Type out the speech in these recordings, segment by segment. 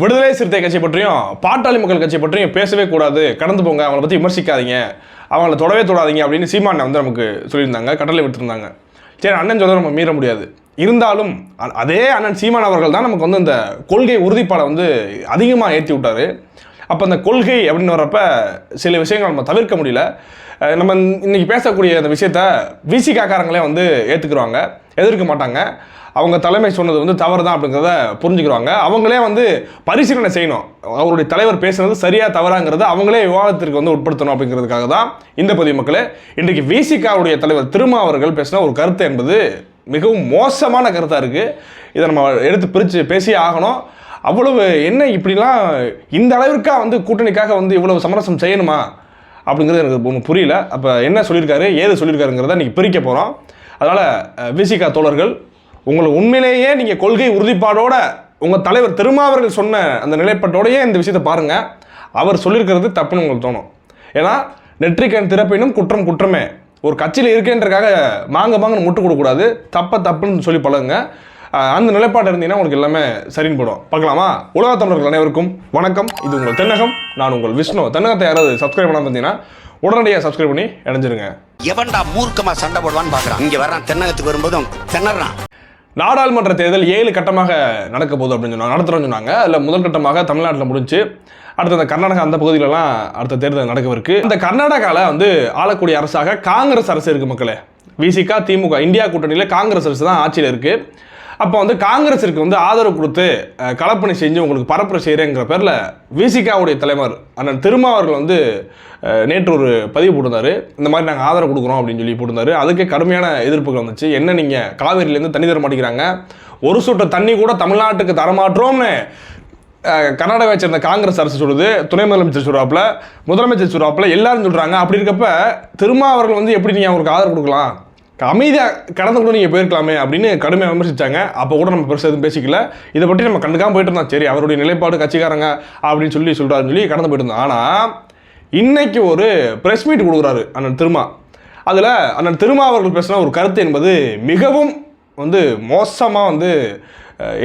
விடுதலை சிறுத்தை கட்சி பற்றியும் பாட்டாளி மக்கள் கட்சி பற்றியும் பேசவே கூடாது. கடந்து போங்க அவங்கள பற்றி விமர்சிக்காதீங்க. அவங்கள தொடவே தொடாதீங்க அப்படின்னு சீமானை வந்து நமக்கு சொல்லியிருந்தாங்க கட்டளை விட்டுருந்தாங்க. சரி அண்ணன் சொல்ல நம்ம மீற முடியாது. இருந்தாலும் அதே அண்ணன் சீமான் அவர்கள் தான் நமக்கு வந்து இந்த கொள்கை உறுதிப்பாடை வந்து அதிகமாக ஏற்றி விட்டாரு. அப்போ அந்த கொள்கை அப்படின்னு வரப்ப சில விஷயங்கள் நம்ம தவிர்க்க முடியல. நம்ம இன்றைக்கி பேசக்கூடிய அந்த விஷயத்த விசிகாக்காரங்களே வந்து ஏற்றுக்குருவாங்க எதிர்க்க மாட்டாங்க. அவங்க தலைமை சொன்னது வந்து தவறு தான் அப்படிங்கிறத புரிஞ்சுக்கிறாங்க அவங்களே வந்து பரிசீலனை செய்யணும். அவருடைய தலைவர் பேசுனது சரியாக தவறாங்கிறத அவங்களே விவாதத்திற்கு வந்து உட்படுத்தணும் அப்படிங்கிறதுக்காக தான் இந்த பதிவு மக்களே. இன்றைக்கு விசிகாவுடைய தலைவர் திருமா அவர்கள் பேசின ஒரு கருத்து என்பது மிகவும் மோசமான கருத்தாக இருக்குது இதை நம்ம எடுத்து பிரித்து பேசியே ஆகணும். அவ்வளவு என்ன இப்படிலாம் இந்த அளவிற்காக வந்து கூட்டணிக்காக வந்து இவ்வளவு சமரசம் செய்யணுமா? அப்படிங்கிறது எனக்கு ஒன்றும் புரியல. அப்போ என்ன சொல்லியிருக்காரு? ஏது சொல்லியிருக்காருங்கிறத இன்றைக்கி பிரிக்க போகிறோம் அதனால் விசிகா தோழர்கள் உங்களை உண்மையிலேயே நீங்கள் கொள்கை உறுதிப்பாடோட உங்கள் தலைவர் திருமாவர்கள் சொன்ன அந்த நிலைப்பாட்டோடையே இந்த விஷயத்தை பாருங்கள் அவர் சொல்லியிருக்கிறது தப்புன்னு உங்களுக்கு தோணும். ஏன்னா நெற்றிக்கண் திறப்பினும் குற்றம் குற்றமே. ஒரு கட்சியில் இருக்கேன்றக்காக மாங்க மாங்கன்னு முட்டு கொடுக்கூடாது தப்ப தப்புன்னு சொல்லி பழகுங்க. அந்த நிலைப்பாடு இருந்தீங்கன்னா உங்களுக்கு எல்லாமே சரின்னு போடும் பார்க்கலாமா? உலக தமிழர்கள் அனைவருக்கும் வணக்கம். இது உங்கள் தென்னகம். நான் உங்கள் விஷ்ணு. தென்னகத்தை யாராவது சப்ஸ்கிரைப் பண்ணாம பார்த்தீங்கன்னா உடனடியாக சப்ஸ்கிரைப் பண்ணி இணைஞ்சிருங்க. எவன்டா மூர்க்கமா சண்டை போடுவான்னு பாக்குறான் இங்க வர்றான் தென்னகத்துக்கு வரும்போதும் திணறான். நாடாளுமன்ற தேர்தல் ஏழு கட்டமாக நடக்க போகுது அப்படின்னு சொன்னாங்க நடத்துகிறோம்னு சொன்னாங்க. அதில் முதல் கட்டமாக தமிழ்நாட்டில் முடிஞ்சு அடுத்த அந்த கர்நாடகா அந்த பகுதியிலலாம் அடுத்த தேர்தல் நடக்கவிருக்கு. இந்த கர்நாடகாவில் வந்து ஆளக்கூடிய அரசாக காங்கிரஸ் அரசு இருக்குது மக்களே. விசிகா திமுக இந்தியா கூட்டணியில் காங்கிரஸ் அரசு தான் ஆட்சியில் இருக்குது அப்போ வந்து காங்கிரஸிற்கு வந்து ஆதரவு கொடுத்து கலப்பணி செஞ்சு உங்களுக்கு பரப்புரை செய்கிறேங்கிற பேரில் விசிகாவுடைய தலைவர் அண்ணன் திருமா அவர்கள் வந்து நேற்று ஒரு பதிவு போட்டிருந்தாரு. இந்த மாதிரி நாங்கள் ஆதரவு கொடுக்குறோம் அப்படின்னு சொல்லி போட்டிருந்தாரு. அதுக்கே கடுமையான எதிர்ப்புகள் வந்துச்சு. என்ன நீங்கள் காவேரியிலேருந்து தண்ணி தர மாட்டேங்கிறாங்க? ஒரு சொட்டு தண்ணி கூட தமிழ்நாட்டுக்கு தரமாட்டோம்னு கர்நாடகாவை சேர்ந்த காங்கிரஸ் அரசு சொல்லுது துணை முதலமைச்சர் சொல்கிறாப்புல முதலமைச்சர் சொல்கிறாப்புல எல்லாரும் சொல்கிறாங்க அப்படி இருக்கப்ப திருமா அவர்கள் வந்து எப்படி நீங்கள் அவருக்கு ஆதரவு கொடுக்கலாம்? அமைதியாக கடந்து கூட நீங்கள் போயிருக்கலாமே அப்படின்னு கடுமையாக விமர்சிச்சாங்க. அப்போ கூட நம்ம பெருசாக எதுவும் பேசிக்கல. இதை பற்றி நம்ம கண்டுக்காம போயிட்டு இருந்தோம். சரி அவருடைய நிலைப்பாடு கட்சிக்காரங்க அப்படின்னு சொல்லி சொல்கிறாருன்னு சொல்லி கடந்து போயிட்டு இருந்தோம். ஆனால் இன்றைக்கி ஒரு ப்ரெஸ் மீட் கொடுக்குறாரு அண்ணன் திருமா. அதில் அண்ணன் திருமா அவர்கள் பேசின ஒரு கருத்து என்பது மிகவும் வந்து மோசமாக வந்து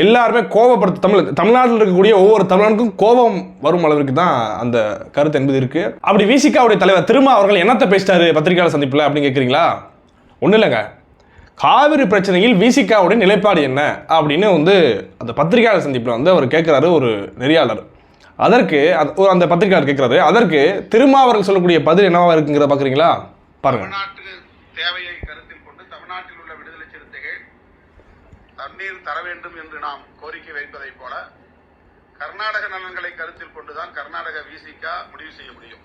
எல்லாருமே கோபப்படுத்த தமிழ் தமிழ்நாட்டில் இருக்கக்கூடிய ஒவ்வொரு தமிழனுக்கும் கோபம் வரும் அளவிற்கு தான் அந்த கருத்து என்பது இருக்குது அப்படி விசிகாவுடைய தலைவர் திருமா அவர்கள் என்னத்தை பேசிட்டாரு பத்திரிகையாளர் சந்திப்பில் அப்படின்னு கேட்குறீங்களா ஒன்றும் இல்லைங்க. காவிரி பிரச்சனையில் விசிகாவுடைய நிலைப்பாடு என்ன? அப்படின்னு வந்து அந்த பத்திரிகையாளர் சந்திப்பில் வந்து அவர் கேட்குறாரு ஒரு நெறியாளர். அதற்கு அந்த- ஒரு அந்த பத்திரிகையாளர் கேட்குறாரு அதற்கு திருமாவர்கள் சொல்லக்கூடிய பதில் என்னவா இருக்குங்கிறத பார்க்குறீங்களா பாருங்க. தேவையை கருத்தில் கொண்டு தமிழ்நாட்டில் உள்ள விடுதலை சிறுத்தைகள் தண்ணீர் தர வேண்டும் என்று நாம் கோரிக்கை வைப்பதைப் போல கர்நாடக நலன்களை கருத்தில் கொண்டுதான் கர்நாடக விசிகா முடிவு செய்ய முடியும்.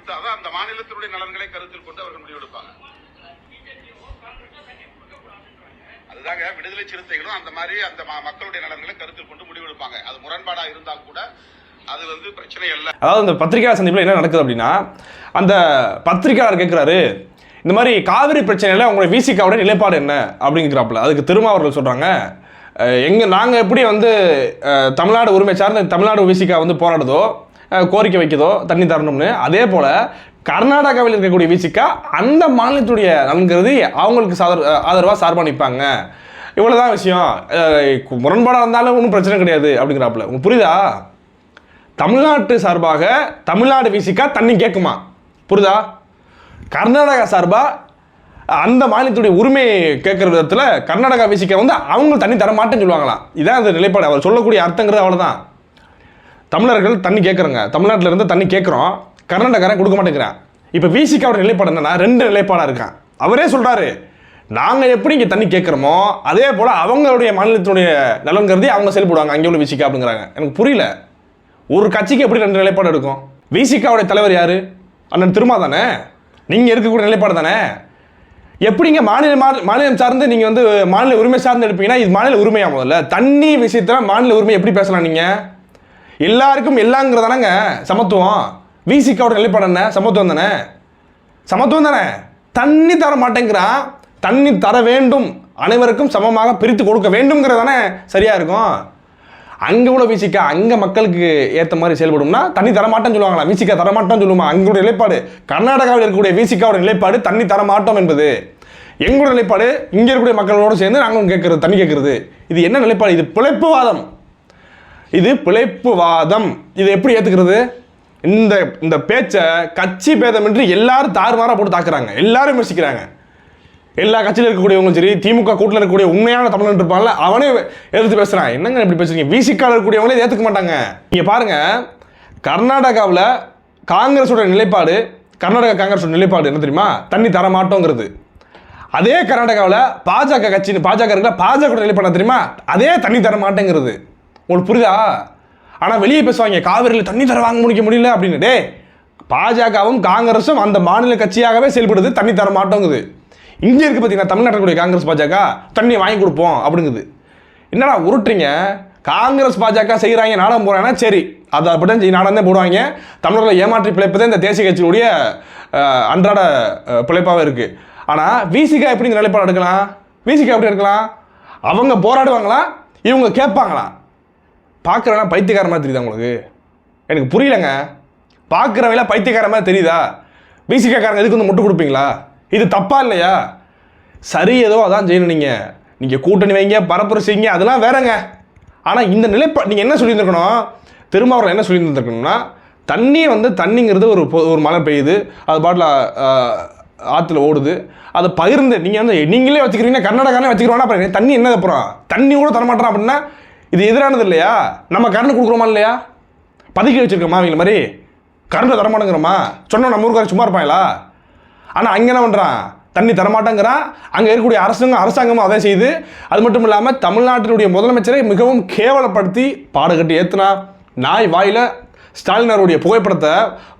அந்த அதான் அந்த மாநிலத்தினுடைய நலன்களை கருத்தில் கொண்டு அவர்கள் முடிவெடுப்பாங்க. அதுதாங்க விடுதலை சிறுத்தைகளும் அந்த மாதிரி அந்த ம- மக்களுடைய நலன்களை கருத்தில் கொண்டு முடிவெடுப்பாங்க. அது முரண்பாடா இருந்தால் கூட அது வந்து பிரச்சனை இல்லை அதாவது அந்த பத்திரிகையாளர் சந்திப்பில் என்ன நடக்குது அப்படின்னா அந்த பத்திரிகையாளர் கேட்குறாரு இந்த மாதிரி காவிரி பிரச்சனையில் அவங்களோட விசிகாவோட நிலைப்பாடு என்ன அப்படிங்கிறாப்புல. அதுக்கு திருமாவர்கள் சொல்கிறாங்க எங்கள் நாங்கள் எப்படி வந்து தமிழ்நாடு உரிமை சார்ந்த தமிழ்நாடு விசிகா வந்து போராடுதோ கோரிக்கை வைக்குதோ தண்ணி தரணும்னு. அதே போல் கர்நாடகாவில் இருக்கக்கூடிய விசிகா அந்த மாநிலத்துடைய நலன்கிறது அவங்களுக்கு சாதர் ஆதரவாக சார்பாக நிற்பாங்க இவ்வளோதான் விஷயம். முரண்பாடாக இருந்தாலும் ஒன்றும் பிரச்சனை கிடையாது அப்படிங்கிறாப்புல. உங்களுக்கு புரியுதா? தமிழ்நாட்டு சார்பாக தமிழ்நாடு விசிக்கா தண்ணி கேட்குமா? புரியுதா? கர்நாடகா சார்பாக அந்த மாநிலத்துடைய உரிமை கேட்குற விதத்தில் கர்நாடகா விசிக்கா வந்து அவங்க தண்ணி தர மாட்டேன்னு சொல்லுவாங்களாம். இதான் அந்த நிலைப்பாடு. அவர் சொல்லக்கூடிய அர்த்தங்கிறது அவ்வளோதான் தமிழர்கள் தண்ணி கேட்குறோங்க தமிழ்நாட்டில் இருந்து தண்ணி கேட்குறோம் கர்நாடகாரன் கொடுக்க மாட்டேங்கிறேன். இப்போ விசிகாவோட நிலைப்பாடு என்னன்னா ரெண்டு நிலைப்பாடாக இருக்கான். அவரே சொல்கிறாரு நாங்கள் எப்படி இங்கே தண்ணி கேட்குறோமோ அதே போல் அவங்களுடைய மாநிலத்தினுடைய நலன் கருதி அவங்க செயல்படுவாங்க. அங்கே உள்ள விசிகா அப்படிங்கிறாங்க. எனக்கு புரியல. ஒரு கட்சிக்கு எப்படி ரெண்டு நிலைப்பாடு எடுக்கும்? விசிகாவுடைய தலைவர் யார்? அண்ணன் திருமா தானே? நீங்கள் இருக்கக்கூடிய நிலைப்பாடு தானே? எப்படிங்க மாநில மாநிலம் சார்ந்து நீங்கள் வந்து மாநில உரிமை சார்ந்து எடுப்பீங்கன்னா இது மாநில உரிமையாக முதல்ல? தண்ணி விஷயத்தில் மாநில உரிமை எப்படி பேசலாம் நீங்கள் எல்லாருக்கும் எல்லாங்கிறதானங்க? சமத்துவம். விசிகாவோட நிலைப்பாடு என்ன? சமத்துவம் தானே? சமத்துவம் தானே? தண்ணி தர மாட்டேங்கிறான் தண்ணி தர வேண்டும். அனைவருக்கும் சமமாக பிரித்து கொடுக்க வேண்டும்ங்கிறது தானே? சரியாக இருக்கும். அங்கே உள்ள விசிக்கா அங்கே மக்களுக்கு ஏற்ற மாதிரி செயல்படும்னா தண்ணி தரமாட்டேன்னு சொல்லுவாங்களா விசிக்கா தரமாட்டோம்னு சொல்லுமா? அங்களுடைய நிலைப்பாடு. கர்நாடகாவில் இருக்கக்கூடிய விசிக்காவோட நிலைப்பாடு தண்ணி தரமாட்டோம் என்பது. எங்களுடைய நிலைப்பாடு இங்கே இருக்கக்கூடிய மக்களோட சேர்ந்து நாங்களும் கேட்குறது தண்ணி கேட்குறது. இது என்ன நிலைப்பாடு? இது பிழைப்புவாதம். இது பிழைப்புவாதம். இதை எப்படி ஏற்றுக்கிறது இந்த இந்த பேச்சை கட்சி பேதமின்றி எல்லாரும் தாறுமாறாக போட்டு தாக்குறாங்க. எல்லாரும் விமர்சிக்கிறாங்க. எல்லா கட்சியில் இருக்கக்கூடியவங்களும் சரி திமுக கூட்டில் இருக்கக்கூடிய உண்மையான தமிழன் இருப்பான்ல அவனே எதிர்த்து பேசுகிறான் என்னங்க இப்படி பேசுறீங்க? விசிக்கால இருக்கக்கூடியவங்களே ஏற்றுக்க மாட்டாங்க. நீங்கள் பாருங்கள் கர்நாடகாவில் காங்கிரஸோட நிலைப்பாடு கர்நாடகா காங்கிரஸோட நிலைப்பாடு என்ன தெரியுமா? தண்ணி தர மாட்டோங்கிறது அதே கர்நாடகாவில் பாஜக கட்சி பாஜக இருக்கல பாஜக நிலைப்பாடு தெரியுமா? அதே தண்ணி தர மாட்டேங்கிறது உங்களுக்கு புரியுதா? ஆனால் வெளியே பேசுவாங்க காவிரியில் தண்ணி தர வாங்க முடிக்க முடியல அப்படின்னு. டே பாஜகவும் காங்கிரஸும் அந்த மாநில கட்சியாகவே செயல்படுது தண்ணி தர மாட்டோங்குது. இங்கே இருக்கு பார்த்தீங்கன்னா தமிழ்நாட்டில் கூடிய காங்கிரஸ் பாஜக? தண்ணி வாங்கி கொடுப்போம் அப்படிங்குது. என்னடா உருட்டுறீங்க? காங்கிரஸ் பாஜக செய்கிறாங்க நாடகம் போகிறாங்கன்னா சரி. அதை அப்படிதான் செய்ய நாடகம் தான் போடுவாங்க. தமிழர்களை ஏமாற்றி பிழைப்பதே இந்த தேசிய கட்சியினுடைய அன்றாட பிழைப்பாகவே இருக்குது ஆனால் விசிகா எப்படி இந்த நிலைப்பாடு எடுக்கலாம்? விசிகா எப்படி எடுக்கலாம்? அவங்க போராடுவாங்களா? இவங்க கேட்பாங்களா? பார்க்குறவனா பைத்தியக்கார மாதிரி தெரியுதா உங்களுக்கு? எனக்கு புரியலங்க. பார்க்குறவங்கள பைத்தியக்கார மாதிரி தெரியுதா? பிசிக்காரங்க எதுக்கு வந்து முட்டு கொடுப்பீங்களா? இது தப்பா இல்லையா? சரி ஏதோ அதான் செய்யணும் நீங்கள் நீங்கள் கூட்டணி வைங்க பரப்புரை செய்யுங்க அதெல்லாம் வேறங்க. ஆனால் இந்த நிலைப்பா நீங்கள் என்ன சொல்லியிருந்துருக்கணும்? திருமாவளவன் என்ன சொல்லியிருந்துருக்கணும்னா தண்ணி வந்து தண்ணிங்கிறது ஒரு பொ- ஒரு மழை பெய்யுது அது பாட்டில் ஆற்றுல ஓடுது அதை பகிர்ந்து நீங்கள் வந்து நீங்களே வச்சுக்கிறீங்கன்னா கர்நாடகானே வச்சுக்கிறோன்னா அப்புறம் தண்ணி என்ன அப்புறம் தண்ணி கூட தரமாட்டேறான் அப்படின்னா இது எதிரானது இல்லையா? நம்ம கரண்ட் கொடுக்குறோமா இல்லையா? பதுக்கி வச்சிருக்கோமா அவங்கள மாதிரி கரண்ட் தரமாட்டேங்கிறோமா சொன்னோம் நம்ம ஊருக்கார சும்மா இருப்பாங்களா? ஆனால் அங்கே என்ன பண்ணுறான் தண்ணி தரமாட்டேங்கிறான் அங்கே இருக்கக்கூடிய அரசாங்கம் அரசாங்கமும் அதை செய்து அது மட்டும் இல்லாமல் தமிழ்நாட்டினுடைய முதலமைச்சரை மிகவும் கேவலப்படுத்தி பாடுகட்டி ஏற்றுனா நாய் வாயில் ஸ்டாலினருடைய புகைப்படத்தை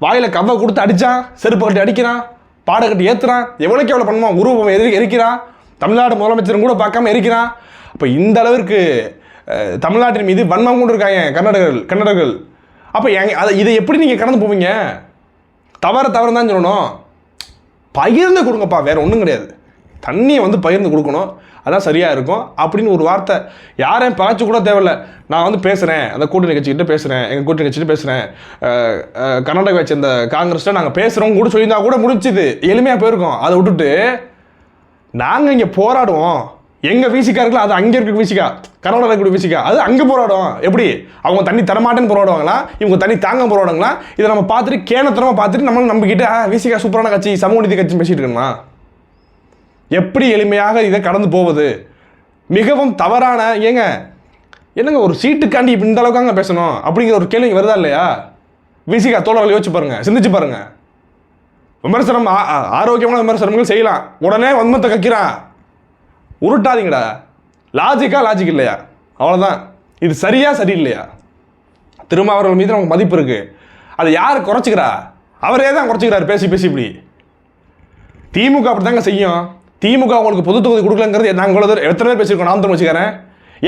வாயில் கவ்வை கொடுத்து அடித்தான் செருப்பு கட்டி அடிக்கிறான் பாடகட்டி ஏற்றுறான் எவ்வளோ கேவலம் உருவம் எதிரி எரிக்கிறான். தமிழ்நாடு முதலமைச்சரும் கூட பார்க்காம எரிக்கிறான். அப்போ இந்த அளவிற்கு தமிழ்நாட்டின் மீது வன்மம் கொண்டு இருக்காங்க கர்நாடகர்கள் கன்னடர்கள். அப்போ எங்க அதை இதை எப்படி நீங்கள் கடந்து போவீங்க? தவற தவறு தான் சொல்லணும். பகிர்ந்து கொடுங்கப்பா வேறு ஒன்றும் கிடையாது. தண்ணியை வந்து பகிர்ந்து கொடுக்கணும். அதான் சரியாக இருக்கும். அப்படின்னு ஒரு வார்த்தை. யாரையும் பகச்சு கூட தேவையில்ல. நான் வந்து பேசுகிறேன் அந்த கூட்டணி கட்சிக்கிட்ட பேசுகிறேன் எங்கள் கூட்டணி கட்சிகிட்ட பேசுகிறேன் கர்நாடகாவை சேர்ந்த காங்கிரஸில் நாங்கள் பேசுகிறோம் கூட சொல்லியிருந்தா கூட முடிச்சுது எளிமையாக போயிருக்கோம். அதை விட்டுட்டு நாங்கள் இங்கே போராடுவோம். எங்கள் வீசிக்கா இருக்குல்ல அது அங்கே இருக்க வீசிக்கா? கர்நாடகா இருக்கக்கூடிய வீசிக்கா. அது அங்கே போராடும் எப்படி? அவங்க தண்ணி தரமாட்டேன்னு போராடுவாங்களா இவங்க தண்ணி தாங்க போராடுவாங்களா இதை நம்ம பார்த்துட்டு கேனத்தனமாக பார்த்துட்டு நம்மளும் நம்பிக்கிட்டு ஆ வீசிக்கா சூப்பரான கட்சி சமூக நீதி கட்சி பேசிட்டு இருக்கணுமா? எப்படி எளிமையாக இதை கடந்து போவது? மிகவும் தவறான ஏங்க என்னங்க ஒரு சீட்டுக்காண்டி இப்ப இந்த அளவுக்காங்க பேசணும்? அப்படிங்கிற ஒரு கேள்வி வருதா இல்லையா? விசிகா தோழர்கள் யோசிச்சு பாருங்க சிந்திச்சு பாருங்க. விமர்சனம் ஆ- ஆரோக்கியமான விமர்சனங்கள் செய்யலாம். உடனே வன்மத்தை கக்கிறான். உருட்டாதீங்கடா. லாஜிக்கா லாஜிக் இல்லையா? அவ்வளோதான் இது சரியா சரியில்லையா? அவர்கள் மீது நமக்கு மதிப்பு இருக்கு. அதை யார் குறைச்சிக்கிறா? அவரே தான் குறைச்சிக்கிறார். பேசி பேசி இப்படி. திமுக அப்படி தாங்க செய்யும். திமுக உங்களுக்கு பொது தொகுதி கொடுக்கலங்கிறது நாங்கள் இவ்வளோ எத்தனை பேர் பேசியிருக்கோம்? நான் தான் வச்சுக்கிறேன்.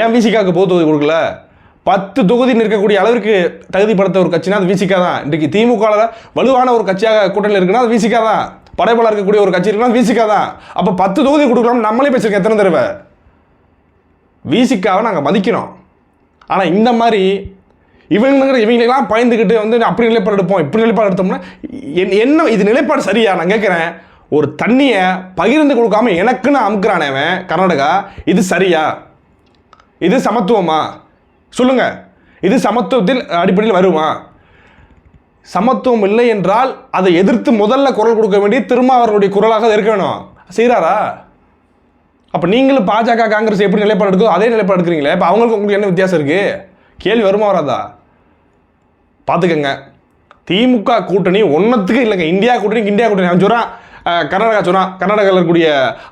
ஏன் விசிகாவுக்கு பொது தொகுதி கொடுக்கல? பத்து தொகுதி நிற்கக்கூடிய அளவிற்கு தகுதிப்படுத்த ஒரு கட்சினா அது விசிகா தான். இன்றைக்கு திமுகவில் வலுவான ஒரு கட்சியாக கூட்டணியில் இருக்குன்னா அது விசிகா தான். படைபலம் இருக்கக்கூடிய ஒரு கட்சி இருக்குன்னா விசிகா தான். அப்போ பத்து தொகுதி கொடுக்கலாம் நம்மளே பேசியிருக்கோம் எத்தனை தடவை? விசிகாவை நாங்கள் மதிக்கிறோம் ஆனால் இந்த மாதிரி இவங்கிற இவங்களெல்லாம் பயந்துக்கிட்டு வந்து அப்படி நிலைப்பாடு எடுப்போம் இப்படி நிலைப்பாடு எடுத்தோம்னா என்- என்ன இது நிலைப்பாடு சரியா? நான் கேட்குறேன். ஒரு தண்ணியை பகிர்ந்து கொடுக்காம எனக்குன்னு அமுக்குறானே அவன் கர்நாடகா. இது சரியா? இது சமத்துவமா? சொல்லுங்கள் இது சமத்துவத்தில் அடிப்படையில் வருமா? சமத்துவம் இல்லை என்றால் அதை எதிர்த்து முதல்ல குரல் கொடுக்க வேண்டிய திருமாவர்களுடைய குரலாக இருக்க வேணும். செய்கிறாரா அப்போ நீங்களும் பாஜக காங்கிரஸ் எப்படி நிலைப்பாடு எடுக்கோ அதே நிலைப்பாடு எடுக்கிறீங்களே? இப்போ அவங்களுக்கு உங்களுக்கு என்ன வித்தியாசம் இருக்குது கேள்வி வருமா வராதா? பார்த்துக்கங்க திமுக கூட்டணி ஒன்றத்துக்கு இல்லைங்க. இந்தியா கூட்டணி இந்தியா கூட்டணி. அவன் சொல்கிறான் கர்நாடகா சொல்கிறான் கர்நாடகாவில் இருக்கக்கூடிய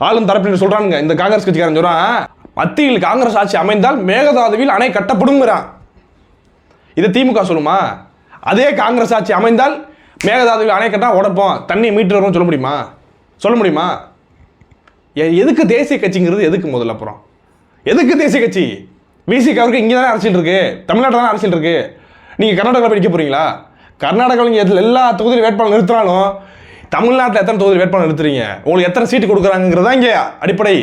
ஆளும் தரப்பினர் சொல்கிறானுங்க இந்த காங்கிரஸ் கட்சிக்காரன் சொல்கிறான் மத்தியில் காங்கிரஸ் ஆட்சி அமைந்தால் மேகதாதுவில் அணை கட்டப்படுங்கிறான் இது திமுக சொல்லுமா? அதே காங்கிரஸ் ஆட்சி அமைந்தால் மேகதாதுவில் அணை கட்டால் உடப்போம் தண்ணி மீட்டு வரும்னு சொல்ல முடியுமா? சொல்ல முடியுமா? எதுக்கு தேசிய கட்சிங்கிறது எதுக்கு முதல்ல அப்புறம்? எதுக்கு தேசிய கட்சி? விசிகாவுக்கு இங்கே தானே அரசியல் இருக்கு. தமிழ்நாட்டில் தானே அரசியல் இருக்கு. நீங்கள் கர்நாடகாவில் படிக்க போறீங்களா? கர்நாடகாவில் நீங்கள் எல்லா தொகுதியில் வேட்பாளர் நிறுத்தினாலும் தமிழ்நாட்டில் எத்தனை தொகுதியில் வேட்பாளர் நிறுத்துறீங்க? உங்களுக்கு எத்தனை சீட்டு கொடுக்குறாங்கிறதா இங்கே அடிப்படை.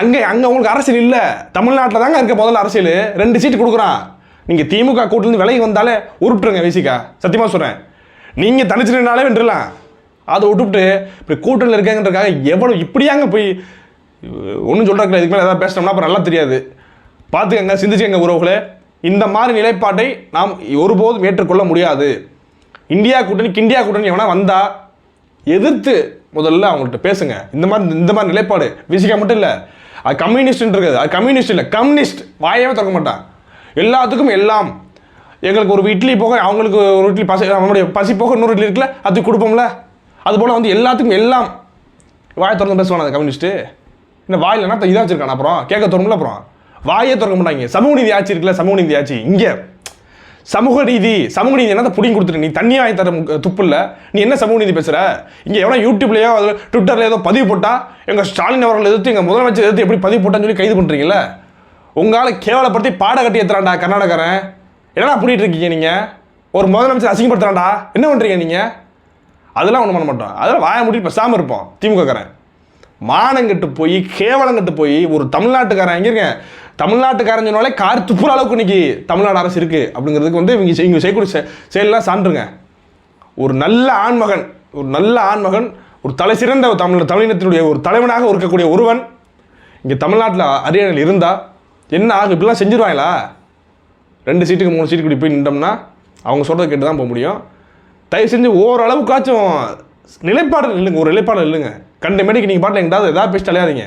அங்கே அங்கே உங்களுக்கு அரசியல் இல்லை. தமிழ்நாட்டில் தாங்க இருக்க முதல்ல அரசியல். ரெண்டு சீட்டு கொடுக்குறான். நீங்கள் திமுக கூட்டிலேருந்து விலகி வந்தாலே உருப்பிட்டுருங்க விசிகா சத்தியமாக சொல்கிறேன் நீங்கள் தனிச்சு வென்றலாம். அதை விட்டுவிட்டு இப்படி கூட்டணியில் இருக்காங்கன்றக்காக எவ்வளோ இப்படியாங்க போய் ஒன்றும் சொல்கிறாங்க இதுக்கு மேலே ஏதாவது பேசினோம்னா அப்புறம் நல்லா தெரியாது. பார்த்துக்கங்க சிந்திச்சுக்கங்க உறவுகளே. இந்த மாதிரி நிலைப்பாட்டை நாம் ஒருபோதும் ஏற்றுக்கொள்ள முடியாது. இந்தியா கூட்டணி இந்தியா கூட்டணி எவனா வந்தால் எதிர்த்து முதல்ல அவங்கள்ட்ட பேசுங்க. இந்த மாதிரி இந்த மாதிரி நிலைப்பாடு. விசிகா மட்டும் இல்லை. அது கம்யூனிஸ்ட் இருக்குது அது கம்யூனிஸ்ட் இல்லை. கம்யூனிஸ்ட் வாயவே திறக்க மாட்டான். எல்லாத்துக்கும் எல்லாம். எங்களுக்கு ஒரு இட்லி போக அவங்களுக்கு ஒரு இட்லி பசி நம்மளுடைய பசி போக இன்னொரு இட்லி இருக்குல்ல அது கொடுப்போம்ல. அது போல் வந்து எல்லாத்துக்கும் எல்லாம். வாயை திறந்து பேசுவான் அந்த கம்யூனிஸ்ட்டு இந்த வாயில் என்ன இதாக வச்சிருக்கான் அப்புறம் கேட்க தோணும்ல அப்புறம். வாயே திறக்க மாட்டாங்க. சமூக நீதி ஆட்சி இருக்குல்ல சமூக நீதி ஆட்சி. இங்கே. சமூக நீதி சமூக நீதி என்ன புடிங்கி கொடுத்துரு நீ தண்ணி வாங்கி தர துப்பு இல்லை. நீ என்ன சமூக நீதி பேசுகிற இங்கே எவ்வளோ யூடியூப்லேயோ அதுல ஏதோ பதிவு போட்டால் எங்கள் ஸ்டாலின் அவர்கள் எதிர்த்து எங்கள் முதலமைச்சர் எதிர்த்து எப்படி பதிவு போட்டான்னு சொல்லி கைது பண்ணுறீங்களே உங்களால் கேவலப்படுத்தி பாட கட்டி ஏத்துறான்டா கர்நாடகாரன். என்னடா பண்ணிட்டு இருக்கீங்க நீங்கள் ஒரு முதலமைச்சர் அசிங்கப்படுத்துறான்டா. என்ன பண்ணுறீங்க நீங்கள் அதெல்லாம் ஒன்றும் பண்ண மாட்டோம். அதெல்லாம் வாய மூடி பேசாமல் இருப்போம் திமுகக்காரன் மானங்கிட்டு போய் கேவலங்கிட்டு போய் ஒரு தமிழ்நாட்டுக்காரன் எங்க இருக்கேன். தமிழ்நாட்டுக்காரன் சொன்னாலே கார் துப்புற அளவுக்கு இன்னைக்கு தமிழ்நாடு அரசு இருக்குது அப்படிங்கிறதுக்கு வந்து இவங்க இவங்க செய்யக்கூடிய செ- சான்றுங்க. ஒரு நல்ல ஆண்மகன் ஒரு நல்ல ஆண்மகன் ஒரு தலை சிறந்த ஒரு தமிழ் தமிழினத்தினுடைய ஒரு தலைவனாக இருக்கக்கூடிய ஒருவன் இங்கே தமிழ்நாட்டில் அரியணையில் இருந்தால் என்ன ஆகும்? இப்படிலாம் செஞ்சுருவாங்களா? ரெண்டு சீட்டுக்கு மூணு சீட்டுக்கு இப்படி போய் நின்றோம்னா அவங்க சொல்கிறத கேட்டு தான் போக முடியும். தயவு செஞ்சு ஓரளவுக்காச்சும் நிலைப்பாடு இல்லைங்க ஒரு நிலைப்பாடு இல்லைங்க கண்டு மேடைக்கு நீங்கள் பாட்டில் எங்கிட்டாவது எதாவது பேசிட்டு அலையாதீங்க.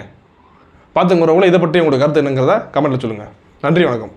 பார்த்துங்க ஒரு இதை பற்றி உங்களோட கருத்து என்னங்கிறத கமெண்ட்டில் சொல்லுங்கள் நன்றி வணக்கம்.